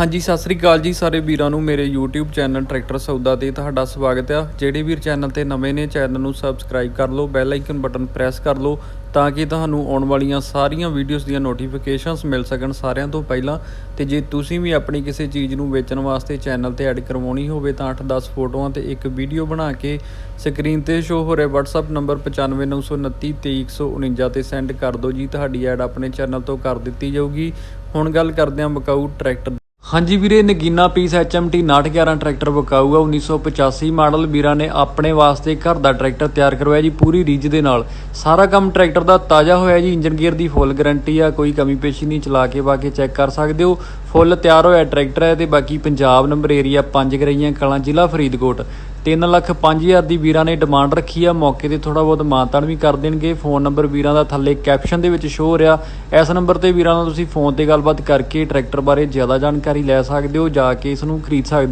ਹਾਂਜੀ, ਸਤਿ ਸ੍ਰੀ ਅਕਾਲ ਜੀ ਸਾਰੇ ਵੀਰਾਂ ਨੂੰ। ਮੇਰੇ YouTube ਚੈਨਲ ਟਰੈਕਟਰ ਸੌਦਾ ਤੇ ਤੁਹਾਡਾ ਸਵਾਗਤ ਆ। ਜਿਹੜੇ ਵੀਰ ਚੈਨਲ ਤੇ ਨਵੇਂ ਨੇ, ਚੈਨਲ ਨੂੰ ਸਬਸਕ੍ਰਾਈਬ ਕਰ ਲਓ, ਬੈਲ ਆਈਕਨ ਬਟਨ ਪ੍ਰੈਸ ਕਰ ਲਓ, ਤਾਂ ਕਿ ਤੁਹਾਨੂੰ ਆਉਣ ਵਾਲੀਆਂ ਸਾਰੀਆਂ ਵੀਡੀਓਜ਼ ਦੀਆਂ ਨੋਟੀਫਿਕੇਸ਼ਨਸ ਮਿਲ ਸਕਣ ਸਾਰਿਆਂ ਤੋਂ ਪਹਿਲਾਂ। ਤੇ ਜੇ ਤੁਸੀਂ ਵੀ ਆਪਣੀ ਕਿਸੇ ਚੀਜ਼ ਨੂੰ ਵੇਚਣ ਵਾਸਤੇ ਚੈਨਲ ਤੇ ਐਡ ਕਰਵਾਉਣੀ ਹੋਵੇ, ਤਾਂ 8-10 ਫੋਟੋਆਂ ਤੇ ਇੱਕ ਵੀਡੀਓ ਬਣਾ ਕੇ ਸਕਰੀਨ ਤੇ ਸ਼ੋ ਹੋ ਰਿਹਾ WhatsApp ਨੰਬਰ 9599293149 ਤੇ ਸੈਂਡ ਕਰ ਦਿਓ ਜੀ। ਤੁਹਾਡੀ ਐਡ ਆਪਣੇ ਚੈਨਲ ਤੋਂ ਕਰ ਦਿੱਤੀ ਜਾਊਗੀ। ਹੁਣ ਗੱਲ ਕਰਦੇ ਹਾਂ ਬਕਾਊ ਟਰੈਕਟਰ ਹਾਂਜੀ ਵੀਰੇ, ਨਗੀਨਾ ਪੀਸ HMT 911 ਟਰੈਕਟਰ ਵਿਕਾਊ ਆ 1985 ਮਾਡਲ ਵੀਰਾਂ ਨੇ ਆਪਣੇ ਵਾਸਤੇ ਘਰ ਦਾ ਟਰੈਕਟਰ ਤਿਆਰ ਕਰਵਾਇਆ ਜੀ ਪੂਰੀ ਰੀਜ ਦੇ ਨਾਲ। ਸਾਰਾ ਕੰਮ ਟਰੈਕਟਰ ਦਾ ਤਾਜ਼ਾ ਹੋਇਆ ਜੀ। ਇੰਜਨ ਗੇਅਰ ਦੀ ਫੁੱਲ ਗਾਰੰਟੀ ਆ, ਕੋਈ ਕਮੀ ਪੇਸ਼ੀ ਨਹੀਂ, ਚਲਾ ਕੇ ਬਾਕੀ ਚੈੱਕ ਕਰ ਸਕਦੇ ਹੋ। ਫੁੱਲ ਤਿਆਰ ਹੋਇਆ ਟਰੈਕਟਰ ਹੈ ਤੇ ਬਾਕੀ ਪੰਜਾਬ ਨੰਬਰ ਏਰੀਆ 5 ਗਰਈਆਂ ਕਲਾਂ ਜ਼ਿਲ੍ਹਾ ਫਰੀਦਕੋਟ। 3 ਲੱਖ 5000 ਦੀ ਵੀਰਾਂ ਨੇ ਡਿਮਾਂਡ ਰੱਖੀ ਆ, ਮੌਕੇ ਤੇ ਥੋੜਾ ਬਹੁਤ ਮਾਨਤਾਨ ਵੀ ਕਰ ਦੇਣਗੇ। ਫੋਨ ਨੰਬਰ ਵੀਰਾਂ ਦਾ ਥੱਲੇ ਕੈਪਸ਼ਨ ਦੇ ਵਿੱਚ ਸ਼ੋ ਹੋ ਰਿਹਾ। ਇਸ ਨੰਬਰ ਤੇ ਵੀਰਾਂ ਨਾਲ ਤੁਸੀਂ ਫੋਨ ਤੇ ਗੱਲਬਾਤ ਕਰਕੇ ਟਰੈਕਟਰ ਬਾਰੇ ਜ਼ਿਆਦਾ ਜਾਣਕਾਰੀ ਲੈ ਸਕਦੇ ਹੋ ਜਾ ਕੇ ਇਸ ਨੂੰ ਖਰੀਦ ਸਕਦੇ ਹੋ।